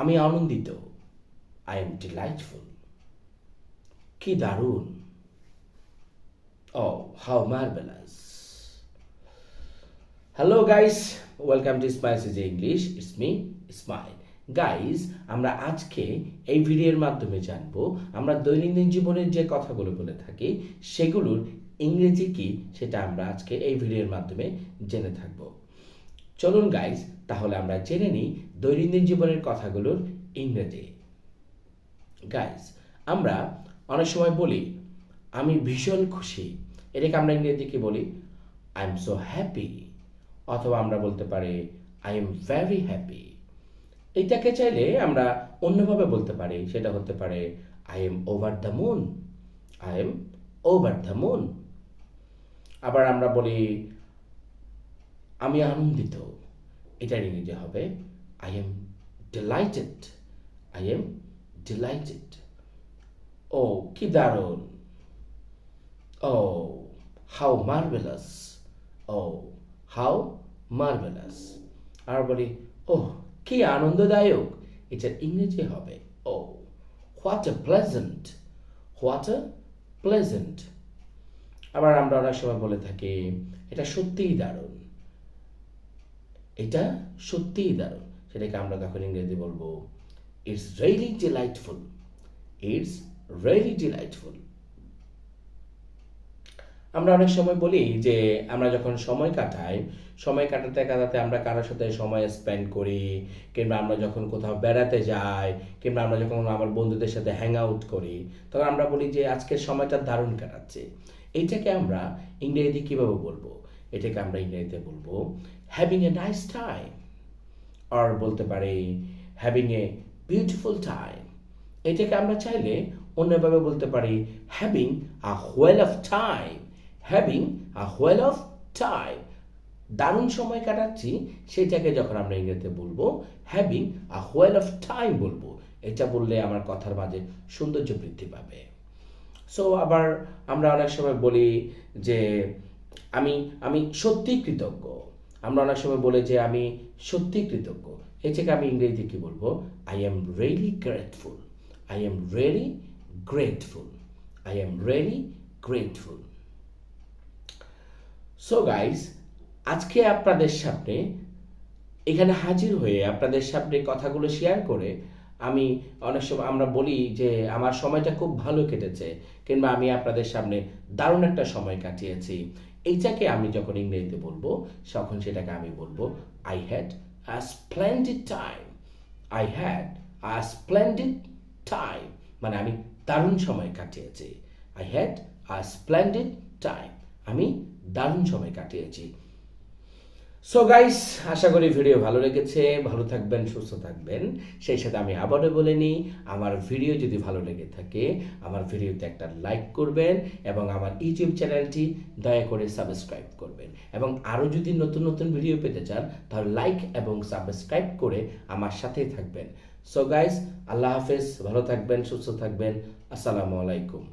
আমি আনন্দিত। I am delightful কি দারুণ। ও how marvellous hello guys welcome to Smile CG English it's me Smile guys আমরা আজকে এই ভিডিওর মাধ্যমে জানব, আমরা দৈনন্দিন জীবনের যে কথাগুলো বলে থাকি, সেগুলোর ইংরেজি কি, সেটা আমরা আজকে এই ভিডিওর মাধ্যমে জেনে থাকব। চলুন গাইস তাহলে আমরা জেনে নিই দৈনন্দিন জীবনের কথাগুলোর ইংরেজি। গাইস আমরা অনেক সময় বলি, আমি ভীষণ খুশি। এটাকে আমরা ইংরেজি কি বলি আই এম সো হ্যাপি অথবা আমরা বলতে পারি আই এম ভেরি হ্যাপি এইটাকে চাইলে আমরা অন্যভাবে বলতে পারি, সেটা হতে পারে I am over the moon I am over the moon আবার আমরা বলি আমি আনন্দিত। এটার ইংরেজি হবে I am delighted I am delighted ও, কি দারুণ। Oh how marvellous oh how marvellous আর বলি ও কি আনন্দদায়ক। এটার ইংরেজি হবে, ও what a pleasant what a pleasant আবার আমরা অনেক সময় বলে থাকি, এটা সত্যিই দারুণ। এটা সত্যিই দারুণ। সেটাকে আমরা তখন ইংরেজি বলব it's really delightful it's really delightful আমরা অনেক সময় বলি যে, আমরা যখন সময় কাটাই, সময় কাটাতে কাটাতে আমরা কারোর সাথে সময় স্পেন্ড করি, কিংবা আমরা যখন কোথাও বেড়াতে যাই, কিংবা আমরা যখন আমার বন্ধুদের সাথে হ্যাং আউট করি, তখন আমরা বলি যে, আজকের সময়টা দারুণ কাটাচ্ছে। এইটাকে আমরা ইংরেজি কীভাবে বলব? এটাকে আমরা ইংরেজিতে বলব হ্যাভিং এ নাইস টাইম আর বলতে পারি হ্যাভিং এ বিউটিফুল টাইম এটাকে আমরা চাইলে অন্যভাবে বলতে পারি having a whale of time having a whale of time দারুণ সময় কাটাচ্ছি, সেটাকে যখন আমরা ইংরেজিতে বলব having a whale of time বলব। এটা বললে আমার কথার মাঝে সৌন্দর্য বৃদ্ধি পাবে। সো আবার আমরা অনেক সময় বলি যে আমি আমি সত্যি কৃতজ্ঞ। আমরা অনেক সময় বলি যে আমি সত্যি কৃতজ্ঞ। এটাকে আমি ইংরেজিতে কি বলব? I am really grateful I am really grateful I am really grateful so guys আজকে আপনাদের সামনে, এখানে হাজির হয়ে আপনাদের সামনে কথাগুলো শেয়ার করে আমি অনেক সময় আমরা বলি যে আমার সময়টা খুব ভালো কেটেছে, কিংবা আমি আপনাদের সামনে দারুণ একটা সময় কাটিয়েছি। এইটাকে আমি যখন ইংরেজিতে বলব, তখন সেটাকে আমি বলব I had a splendid time I had a splendid time মানে আমি দারুণ সময় কাটিয়েছি। I had a splendid time আমি দারুণ সময় কাটিয়েছি। সো গাইস আশা করি ভিডিও ভালো লেগেছে, ভালো থাকবেন, সুস্থ থাকবেন। সেই সাথে আমি আবারও বলে নিই, আমার ভিডিও যদি ভালো লেগে থাকে, আমার ভিডিওতে একটা লাইক করবেন এবং আমার ইউটিউব চ্যানেলটি দয়া করে সাবস্ক্রাইব করবেন। এবং আরও যদি নতুন নতুন ভিডিও পেতে চান, তাহলে লাইক এবং সাবস্ক্রাইব করে আমার সাথেই থাকবেন। সো গাইস আল্লাহ হাফেজ, ভালো থাকবেন, সুস্থ থাকবেন। আসসালামু আলাইকুম।